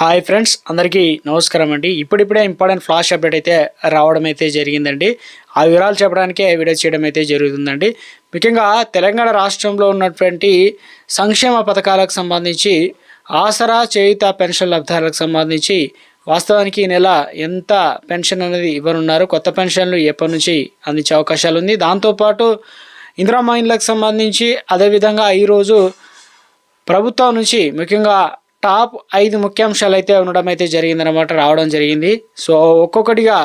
Hi friends అందరికీ నమస్కారం అండి. ఇప్పుడిప్పుడే ఇంపార్టెంట్ ఫ్లాష్ అప్డేట్ అయితే రావడం అయితే జరిగిందండి. ఆ వివరాలు చెప్పడానికే వీడియో చేయడం అయితే జరుగుతుందండి. ముఖ్యంగా తెలంగాణ రాష్ట్రంలో ఉన్నటువంటి సంక్షేమ పథకాలకు సంబంధించి ఆసరా చేయుత పెన్షన్ లబ్ధాలకు సంబంధించి వాస్తవానికి ఈ నెల ఎంత పెన్షన్ అనేది ఇవ్వనున్నారు కొత్త పెన్షన్లు ఎప్పటి నుంచి అందించే అవకాశాలు ఉంది. దాంతోపాటు ఇందిరా మైన్లకు సంబంధించి అదేవిధంగా ఈరోజు ప్రభుత్వం నుంచి ముఖ్యంగా టాప్ ఐదు ముఖ్యాంశాలు అయితే ఉండడం అయితే జరిగిందనమాట రావడం జరిగింది. సో ఒక్కొక్కటిగా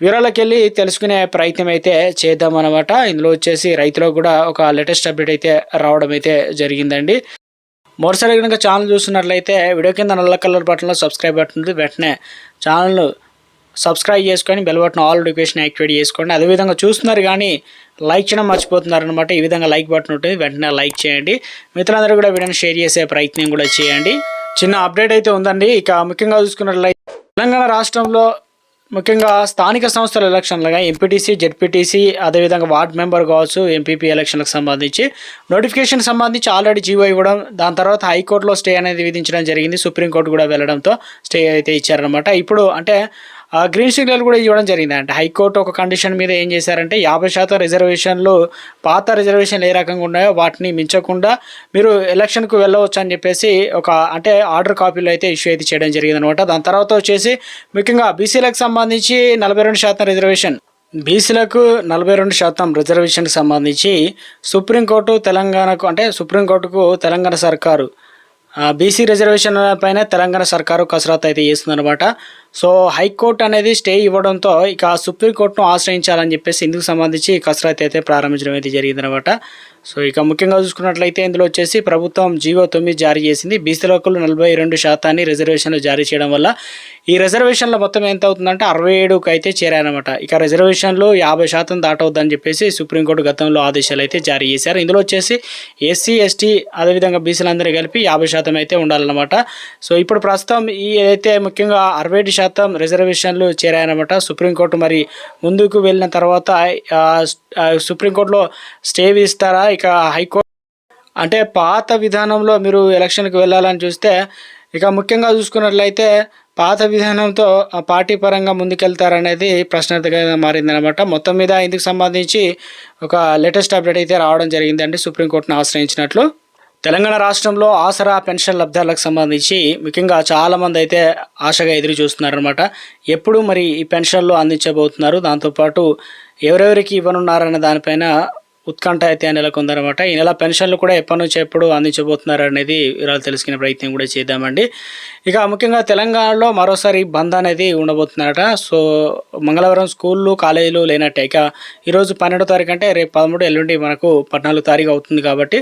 వివరాలకెళ్ళి తెలుసుకునే ప్రయత్నం అయితే చేద్దాం అనమాట ఇందులో వచ్చేసి రైతులకు కూడా ఒక లేటెస్ట్ అప్డేట్ అయితే రావడం అయితే జరిగిందండి. మరోసారి కనుక ఛానల్ చూస్తున్నట్లయితే వీడియో కింద నల్ల కలర్ బటన్లో సబ్స్క్రైబ్ బటన్ ఉంది. వెంటనే ఛానల్ సబ్స్క్రైబ్ చేసుకొని bell button all notification activate చేసుకోండి. అదేవిధంగా చూస్తున్నారు కానీ లైక్ చేయడం మర్చిపోతున్నారు అనమాట ఈ విధంగా లైక్ బటన్ ఉంటుంది. వెంటనే లైక్ చేయండి. మిత్రులందరూ కూడా వీడియోని షేర్ చేసే ప్రయత్నం కూడా చేయండి. చిన్న అప్డేట్ అయితే ఉందండి. ఇక ముఖ్యంగా చూసుకున్నట్లయితే తెలంగాణ రాష్ట్రంలో ముఖ్యంగా స్థానిక సంస్థల ఎలక్షన్లుగా ఎంపీటీసీ జెడ్పీటీసీ అదేవిధంగా వార్డ్ మెంబర్ కావచ్చు ఎంపీపీ ఎలక్షన్లకు సంబంధించి నోటిఫికేషన్ సంబంధించి ఆల్రెడీ జీవో ఇవ్వడం దాని తర్వాత హైకోర్టులో స్టే అనేది విధించడం జరిగింది. సుప్రీంకోర్టు కూడా వెళ్ళడంతో స్టే అయితే ఇచ్చారనమాట ఇప్పుడు అంటే గ్రీన్ సిగ్నల్ కూడా ఇవ్వడం జరిగింది అంటే హైకోర్టు ఒక కండిషన్ మీద ఏం చేశారంటే యాభై శాతం రిజర్వేషన్లు పాత రిజర్వేషన్లు ఏ రకంగా ఉన్నాయో వాటిని మించకుండా మీరు ఎలక్షన్కు వెళ్ళవచ్చు అని చెప్పేసి ఒక అంటే ఆర్డర్ కాపీలో అయితే ఇష్యూ అయితే చేయడం జరిగింది అనమాట దాని తర్వాత వచ్చేసి ముఖ్యంగా బీసీలకు సంబంధించి నలభై రెండు శాతం రిజర్వేషన్ బీసీలకు నలభై రెండు శాతం రిజర్వేషన్కి సంబంధించి సుప్రీంకోర్టు తెలంగాణకు అంటే సుప్రీంకోర్టుకు తెలంగాణ సర్కారు బీసీ రిజర్వేషన్ పైన తెలంగాణ సర్కారు కసరత్తు అయితే చేస్తుందన్నమాట. సో హైకోర్టు అనేది స్టే ఇవ్వడంతో ఇక సుప్రీంకోర్టును ఆశ్రయించాలని చెప్పేసి ఇందుకు సంబంధించి కసరత్తు అయితే ప్రారంభించడం అయితే జరిగిందనమాట సో ఇక ముఖ్యంగా చూసుకున్నట్లయితే ఇందులో వచ్చేసి ప్రభుత్వం జీవో తొమ్మిది జారీ చేసింది. బీసీలకు నలభై రెండు శాతాన్ని రిజర్వేషన్లు జారీ చేయడం వల్ల ఈ రిజర్వేషన్ల మొత్తం ఎంత అవుతుందంటే అరవై ఏడుకి అయితే చేరాయనమాట ఇక రిజర్వేషన్లు యాభై శాతం దాటవద్దని చెప్పేసి సుప్రీంకోర్టు గతంలో ఆదేశాలు అయితే జారీ చేశారు. ఇందులో వచ్చేసి ఎస్సీ ఎస్టీ అదేవిధంగా బీసీలందరూ కలిపి యాభై శాతం అయితే ఉండాలన్నమాట. సో ఇప్పుడు ప్రస్తుతం ఈ ఏదైతే ముఖ్యంగా అరవై శాతం రిజర్వేషన్లు చేరాయనమాట సుప్రీంకోర్టు మరి ముందుకు వెళ్ళిన తర్వాత సుప్రీంకోర్టులో స్టే విధిస్తారా? ఇక హైకోర్టు అంటే పాత విధానంలో మీరు ఎలక్షన్కి వెళ్ళాలని చూస్తే ఇక ముఖ్యంగా చూసుకున్నట్లయితే పాత విధానంతో పార్టీ పరంగా ముందుకెళ్తారనేది ప్రశ్నార్థకంగా మారిందనమాట మొత్తం మీద ఇందుకు సంబంధించి ఒక లేటెస్ట్ అప్డేట్ అయితే రావడం జరిగిందండి సుప్రీంకోర్టును ఆశ్రయించినట్లు. తెలంగాణ రాష్ట్రంలో ఆసరా పెన్షన్ లబ్ధాలకు సంబంధించి ముఖ్యంగా చాలామంది అయితే ఆశగా ఎదురు చూస్తున్నారనమాట ఎప్పుడు మరి ఈ పెన్షన్లు అందించబోతున్నారు? దాంతోపాటు ఎవరెవరికి ఇవ్వనున్నారనే దానిపైన ఉత్కంఠ అయితే నెలకొందనమాట ఈ నెల పెన్షన్లు కూడా ఎప్పటి నుంచి ఎప్పుడు అందించబోతున్నారు అనేది వివరాలు తెలుసుకునే ప్రయత్నం కూడా చేద్దామండి. ఇక ముఖ్యంగా తెలంగాణలో మరోసారి బంద్ అనేది ఉండబోతున్నారట సో మంగళవారం స్కూళ్ళు కాలేజీలు లేనట్టే. ఇక ఈరోజు పన్నెండో తారీఖు అంటే రేపు పదమూడు ఎల్లుండి మనకు పద్నాలుగు తారీఖు అవుతుంది కాబట్టి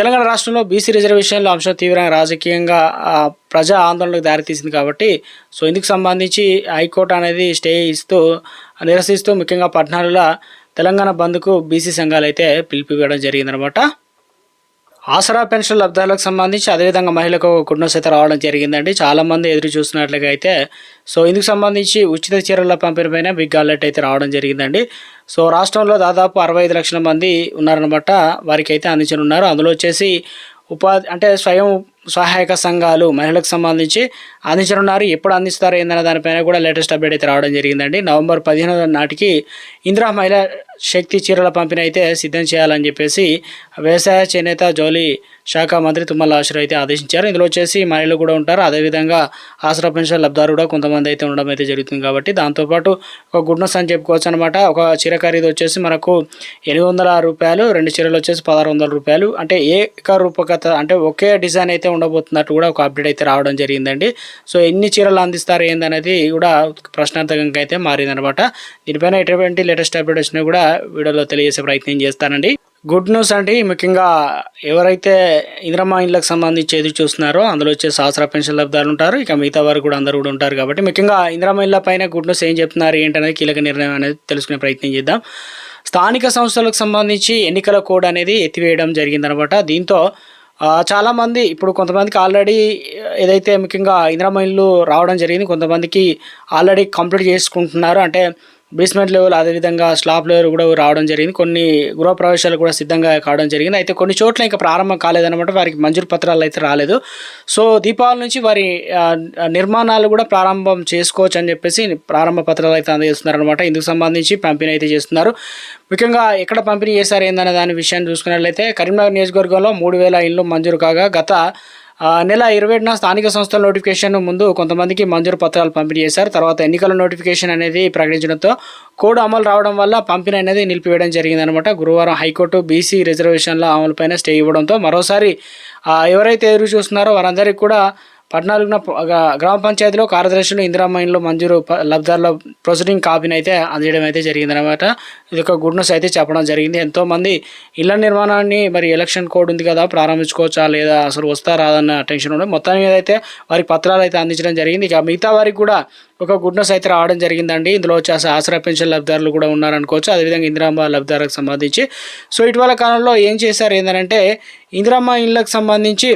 తెలంగాణ రాష్ట్రంలో బీసీ రిజర్వేషన్ల అంశం తీవ్రంగా రాజకీయంగా ప్రజా ఆందోళనకు దారితీసింది కాబట్టి సో ఇందుకు సంబంధించి హైకోర్టు అనేది స్టే ఇస్తూ నిరసిస్తూ ముఖ్యంగా పద్నాలుగులో తెలంగాణ బంద్కు బీసీ సంఘాలు అయితే పిలిపివ్వడం జరిగిందనమాట. ఆసరా పెన్షన్ లబ్ధాలకు సంబంధించి అదేవిధంగా మహిళలకు గుడ్నస్ అయితే రావడం జరిగిందండి. చాలామంది ఎదురు చూస్తున్నట్లుగా అయితే సో ఇందుకు సంబంధించి ఉచిత చీరల పంపిణీ పైన బిగ్ అలర్ట్ అయితే రావడం జరిగిందండి. సో రాష్ట్రంలో దాదాపు అరవై ఐదు లక్షల మంది ఉన్నారనమాట. వారికి అయితే అందించనున్నారు. అందులో వచ్చేసి ఉపాధి అంటే స్వయం సహాయక సంఘాలు మహిళలకు సంబంధించి అందించనున్నారు. ఎప్పుడు అందిస్తారు ఏందన్న దానిపైన కూడా లేటెస్ట్ అప్డేట్ అయితే రావడం జరిగిందండి. నవంబర్ పదిహేను నాటికి ఇందిరా మహిళా శక్తి చీరల పంపిణీ అయితే సిద్ధం చేయాలని చెప్పేసి వ్యవసాయ చేనేత జౌలి శాఖ మంత్రి తుమ్మల ఆశ్రయ అయితే ఆదేశించారు. ఇందులో వచ్చేసి మహిళలు కూడా ఉంటారు. అదేవిధంగా ఆసరా పెన్షన్ లబ్ధారు కూడా కొంతమంది అయితే ఉండడం అయితే జరుగుతుంది కాబట్టి దాంతోపాటు ఒక గుడ్నెస్ అని చెప్పుకోవచ్చు అనమాట ఒక చీర ఖరీదు వచ్చేసి మనకు ఎనిమిది రూపాయలు రెండు చీరలు వచ్చేసి పదహారు వందల రూపాయలు. అంటే ఏక రూపకత అంటే ఒకే డిజైన్ అయితే ఉండబోతున్నట్టు కూడా ఒక అప్డేట్ అయితే రావడం జరిగిందండి. సో ఎన్ని చీరలు అందిస్తారు ఏందనేది కూడా ప్రశ్నార్థకంగా అయితే మారిందనమాట దీనిపైన ఎటువంటి లేటెస్ట్ అప్డేట్ వచ్చినా కూడా వీడియోలో తెలియజేసే ప్రయత్నం చేస్తానండి. గుడ్ న్యూస్ అండి ముఖ్యంగా ఎవరైతే ఇంద్రమ్మ ఇండ్లకు సంబంధించి ఎదురు చూస్తున్నారో అందులో వచ్చే సహస్ర పెన్షన్ లబ్ధాలు ఉంటారు. ఇక మిగతా వారు కూడా అందరూ కూడా ఉంటారు కాబట్టి ముఖ్యంగా ఇంద్రమ్మ ఇళ్ళ పైన గుడ్ న్యూస్ ఏం చెప్తున్నారు ఏంటనేది కీలక నిర్ణయం అనేది తెలుసుకునే ప్రయత్నం చేద్దాం. స్థానిక సంస్థలకు సంబంధించి ఎన్నికల కోడ్ అనేది ఎత్తివేయడం జరిగిందనమాట. దీంతో చాలామంది ఇప్పుడు కొంతమందికి ఆల్రెడీ ఏదైతే ముఖ్యంగా ఇందిరమ్మ రావడం జరిగింది కొంతమందికి ఆల్రెడీ కంప్లీట్ చేసుకుంటున్నారు. అంటే బేస్మెంట్ లెవెల్ అదేవిధంగా స్లాబ్ లెవెల్ కూడా రావడం జరిగింది. కొన్ని గృహ ప్రవేశాలు కూడా సిద్ధంగా కావడం జరిగింది. అయితే కొన్ని చోట్ల ఇంకా ప్రారంభం కాలేదన్నమాట. వారికి మంజూరు పత్రాలు అయితే రాలేదు. సో దీపావళి నుంచి వారి నిర్మాణాలు కూడా ప్రారంభం చేసుకోవచ్చు అని చెప్పేసి ప్రారంభ పత్రాలు అయితే అందజేస్తున్నారనమాట ఇందుకు సంబంధించి పంపిణీ అయితే చేస్తున్నారు. ముఖ్యంగా ఎక్కడ పంపిణీ చేశారు ఏందనే దాని విషయాన్ని చూసుకున్నట్లయితే కరీంనగర్ నియోజకవర్గంలో మూడు వేల ఇళ్ళు మంజూరు కాగా గత నెల ఇరవై స్థానిక సంస్థల నోటిఫికేషన్ ముందు కొంతమందికి మంజూరు పత్రాలు పంపిణీ చేశారు. తర్వాత ఎన్నికల నోటిఫికేషన్ అనేది ప్రకటించడంతో కోడ్ అమలు రావడం వల్ల పంపిణీ అనేది నిలిపివేయడం జరిగిందనమాట గురువారం హైకోర్టు బీసీ రిజర్వేషన్ల అమలుపైన స్టే ఇవ్వడంతో మరోసారి ఎవరైతే ఎదురు చూస్తున్నారో వారందరికీ కూడా పద్నాలుగున గ్రామ పంచాయతీలో కార్యదర్శులు ఇందిరామ్మ ఇండ్లు మంజూరు లబ్ధారుల ప్రొసీడింగ్ కాపీని అయితే అందజేయడం అయితే జరిగిందనమాట ఇది ఒక గుడ్ న్యూస్ అయితే చెప్పడం జరిగింది. ఎంతోమంది ఇళ్ళ నిర్మాణాన్ని మరి ఎలక్షన్ కోడ్ ఉంది కదా ప్రారంభించుకోవచ్చా లేదా అసలు వస్తా రాదన్న టెన్షన్ ఉండదు మొత్తం మీద అయితే వారికి పత్రాలు అయితే అందించడం జరిగింది. ఇక మిగతా వారికి కూడా ఒక గుడ్ న్యూస్ అయితే రావడం జరిగిందండి. ఇందులో వచ్చేసి ఆసరా పెన్షన్ లబ్ధారులు కూడా ఉన్నారనుకోవచ్చు. అదేవిధంగా ఇందిరామ్మ లబ్ధారులకు సంబంధించి. సో ఇటీవల కాలంలో ఏం చేశారు ఏంటంటే ఇందిరామ్మ ఇళ్ళకు సంబంధించి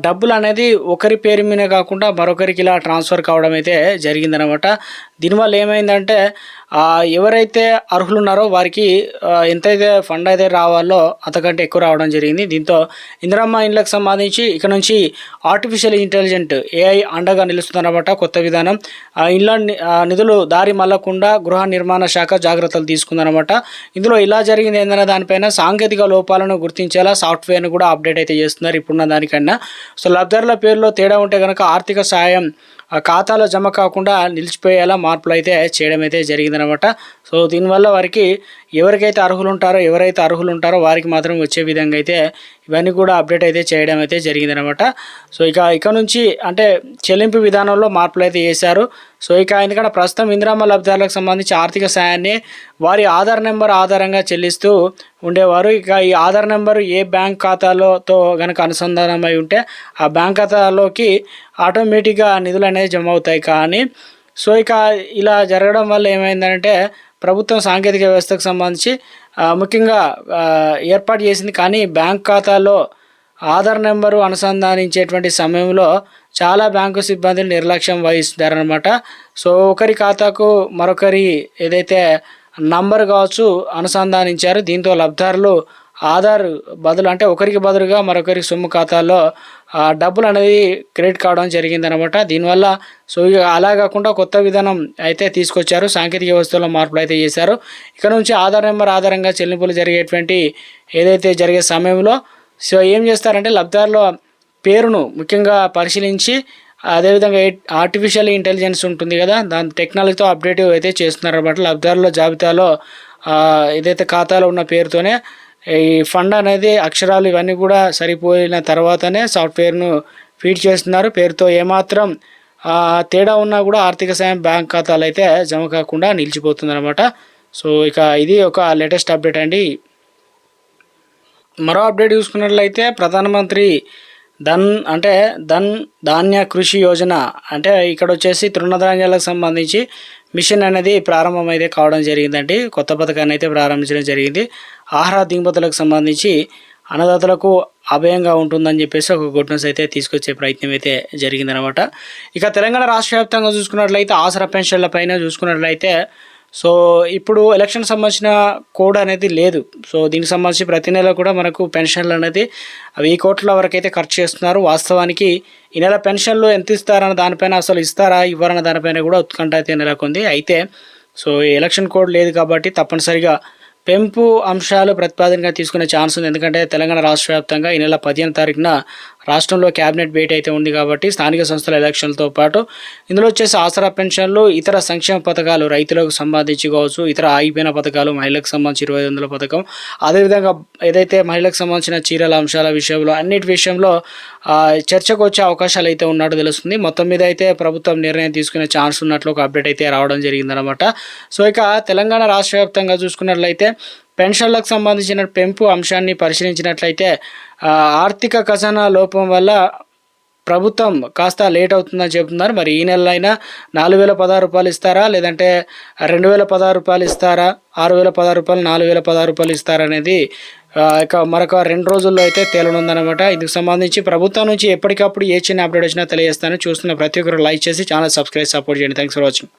డబ్బులు అనేది ఒకరి పేరు మీద కాకుండా మరొకరికి ఇలా ట్రాన్స్ఫర్ కావడం అయితే జరిగిందనమాట దీనివల్ల ఏమైందంటే ఎవరైతే అర్హులు ఉన్నారో వారికి ఎంతైతే ఫండ్ అయితే రావాలో అంతకంటే ఎక్కువ రావడం జరిగింది. దీంతో ఇందిరమ్మ ఇండ్లకు సంబంధించి ఇక నుంచి ఆర్టిఫిషియల్ ఇంటెలిజెంట్ ఏఐ అండగా నిలుస్తుందన్నమాట కొత్త విధానం. ఇండ్ల నిధులు దారి మళ్ళకుండా గృహ నిర్మాణ శాఖ జాగ్రత్తలు తీసుకుందనమాట ఇందులో ఇలా జరిగింది ఏందనే దానిపైన సాంకేతిక లోపాలను గుర్తించేలా సాఫ్ట్వేర్ను కూడా అప్డేట్ అయితే చేస్తున్నారు ఇప్పుడున్న దానికన్నా. సో లబ్ధిదారుల పేరులో తేడా ఉంటే కనుక ఆర్థిక సాయం ఆ ఖాతాలో జమ కాకుండా నిలిచిపోయేలా మార్పులు అయితే చేయడం అయితే జరిగిందనమాట సో దీనివల్ల వారికి ఎవరికైతే అర్హులు ఉంటారో ఎవరైతే అర్హులు ఉంటారో వారికి మాత్రం వచ్చే విధంగా అయితే ఇవన్నీ కూడా అప్డేట్ అయితే చేయడం అయితే జరిగిందనమాట సో ఇక ఇక నుంచి అంటే చెల్లింపు విధానంలో మార్పులు అయితే చేశారు. సో ఇక ఎందుకంటే ప్రస్తుతం ఇందిరామ లబ్ధిదారులకు సంబంధించి ఆర్థిక సాయాన్ని వారి ఆధార్ నెంబర్ ఆధారంగా చెల్లిస్తూ ఉండేవారు. ఇక ఈ ఆధార్ నెంబర్ ఏ బ్యాంక్ ఖాతాలోతో కనుక అనుసంధానమై ఉంటే ఆ బ్యాంక్ ఖాతాలోకి ఆటోమేటిక్గా నిధులు అనేది జమ అవుతాయి. కానీ సో ఇక ఇలా జరగడం వల్ల ఏమైందంటే ప్రభుత్వం సాంకేతిక వ్యవస్థకు సంబంధించి ముఖ్యంగా ఏర్పాటు చేసింది. కానీ బ్యాంక్ ఖాతాలో ఆధార్ నెంబరు అనుసంధానించేటువంటి సమయంలో చాలా బ్యాంకు సిబ్బందులు నిర్లక్ష్యం వహిస్తారనమాట సో ఒకరి ఖాతాకు మరొకరి ఏదైతే నంబర్ కావచ్చు అనుసంధానించారు దీంతో లబ్ధారులు ఆధార్ బదులు అంటే ఒకరికి బదులుగా మరొకరి సొమ్ము ఖాతాలో డబ్బులు అనేది క్రెడిట్ కావడం జరిగిందనమాట. దీనివల్ల సో ఇక అలా కాకుండా కొత్త విధానం అయితే తీసుకొచ్చారు. సాంకేతిక వ్యవస్థలో మార్పులు అయితే చేశారు. ఇక నుంచి ఆధార్ నెంబర్ ఆధారంగా చెల్లింపులు జరిగేటువంటి ఏదైతే జరిగే సమయంలో సో ఏం చేస్తారంటే లబ్ధారుల పేరును ముఖ్యంగా పరిశీలించి అదేవిధంగా ఆర్టిఫిషియల్ ఇంటెలిజెన్స్ ఉంటుంది కదా దాని టెక్నాలజీతో అప్డేట్ అయితే చేస్తున్నారు అనమాట లబ్ధారుల జాబితాలో ఏదైతే ఖాతాలో ఉన్న పేరుతోనే ఈ ఫండ్ అనేది అక్షరాలు ఇవన్నీ కూడా సరిపోయిన తర్వాతనే సాఫ్ట్వేర్ను ఫీడ్ చేస్తున్నారు. పేరుతో ఏమాత్రం తేడా ఉన్నా కూడా ఆర్థిక సాయం బ్యాంక్ ఖాతాలు అయితే జమ కాకుండా నిలిచిపోతుందన్నమాట. సో ఇక ఇది ఒక లేటెస్ట్ అప్డేట్ అండి. మరో అప్డేట్ చూసుకున్నట్లయితే ప్రధానమంత్రి ధన్ అంటే ధన్ ధాన్య కృషి యోజన అంటే ఇక్కడ వచ్చేసి తృణధాన్యాలకు సంబంధించి మిషన్ అనేది ప్రారంభమైతే కావడం జరిగిందండి. కొత్త పథకాన్ని అయితే ప్రారంభించడం జరిగింది. ఆహార దిగుమతులకు సంబంధించి అన్నదాతలకు అభయంగా ఉంటుందని చెప్పేసి ఒక గుడ్ న్యూస్ అయితే తీసుకొచ్చే ప్రయత్నం అయితే జరిగిందనమాట ఇక తెలంగాణ రాష్ట్ర వ్యాప్తంగా చూసుకున్నట్లయితే ఆసరా పెన్షన్ల పైన చూసుకున్నట్లయితే సో ఇప్పుడు ఎలక్షన్ సంబంధించిన కోడ్ అనేది లేదు. సో దీనికి సంబంధించి ప్రతి నెల కూడా మనకు పెన్షన్లు అనేది వెయ్యి కోట్ల వరకు అయితే ఖర్చు చేస్తున్నారు. వాస్తవానికి ఈ నెల పెన్షన్లు ఎంత ఇస్తారన్న దానిపైన అసలు ఇస్తారా ఇవ్వరన్న దానిపైన కూడా ఉత్కంఠ అయితే నెలకొంది. అయితే సో ఎలక్షన్ కోడ్ లేదు కాబట్టి తప్పనిసరిగా పెంపు అంశాలు ప్రతిపాదనగా తీసుకునే ఛాన్స్ ఉంది. ఎందుకంటే తెలంగాణ రాష్ట్ర వ్యాప్తంగా ఈ నెల పదిహేను తారీఖున రాష్ట్రంలో క్యాబినెట్ భేటీ అయితే ఉంది కాబట్టి స్థానిక సంస్థల ఎలక్షన్లతో పాటు ఇందులో వచ్చేసి ఆసరా పెన్షన్లు ఇతర సంక్షేమ పథకాలు రైతులకు సంబంధించి కావచ్చు ఇతర ఆగిపోయిన పథకాలు మహిళలకు సంబంధించి ఇరవై వందల పథకం. అదేవిధంగా ఏదైతే మహిళలకు సంబంధించిన చీరల అంశాల విషయంలో అన్నిటి విషయంలో చర్చకు వచ్చే అవకాశాలు అయితే ఉన్నట్టు తెలుస్తుంది. మొత్తం మీద అయితే ప్రభుత్వం నిర్ణయం తీసుకునే ఛాన్స్ ఉన్నట్లు ఒక అప్డేట్ అయితే రావడం జరిగిందనమాట సో ఇక తెలంగాణ రాష్ట్ర వ్యాప్తంగా చూసుకున్నట్లయితే పెన్షన్లకు సంబంధించిన పెంపు అంశాన్ని పరిశీలించినట్లయితే ఆర్థిక ఖజానా లోపం వల్ల ప్రభుత్వం కాస్త లేట్ అవుతుందని చెబుతున్నారు. మరి ఈ నెలలో అయినా నాలుగు వేల పదహారు రూపాయలు ఇస్తారా? లేదంటే రెండు వేల పదహారు రూపాయలు ఇస్తారా? ఆరు వేల పదహారు రూపాయలు నాలుగు వేల పదహారు రూపాయలు ఇస్తారా అనేది ఇక మరొక రెండు రోజుల్లో అయితే తేలనుందనమాట ఇందుకు సంబంధించి ప్రభుత్వం నుంచి ఎప్పటికప్పుడు ఏ చిన్న అప్డేట్ వచ్చినా తెలియజేస్తాను. చూస్తున్న ప్రతి ఒక్కరు లైక్ చేసి ఛానల్ సబ్స్క్రైబ్ సపోర్ట్ చేయండి. Thanks for watching